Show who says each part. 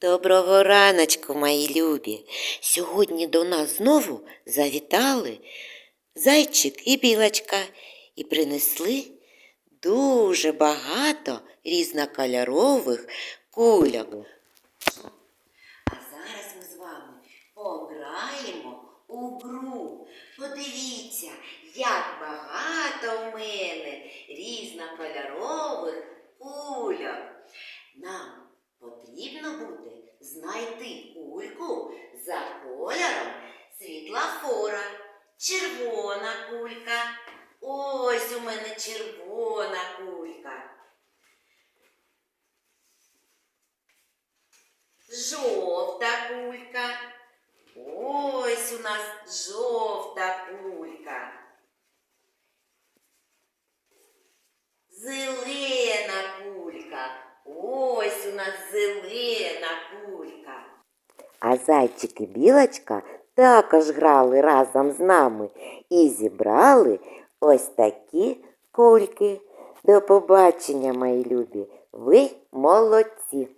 Speaker 1: Доброго раночку, мої любі. Сьогодні до нас знову завітали зайчик і білочка і принесли дуже багато різнокольорових кульок. А зараз ми з вами пограємо у гру. Подивіться, як багато за кольором світлофора. Червона кулька. Ось у мене червона кулька. Жовта кулька. Ось у нас жовта кулька. Зелена кулька. Ось у нас зелена кулька. А зайчик і білочка також грали разом з нами і зібрали ось такі кульки. До побачення, мої любі. Ви молодці!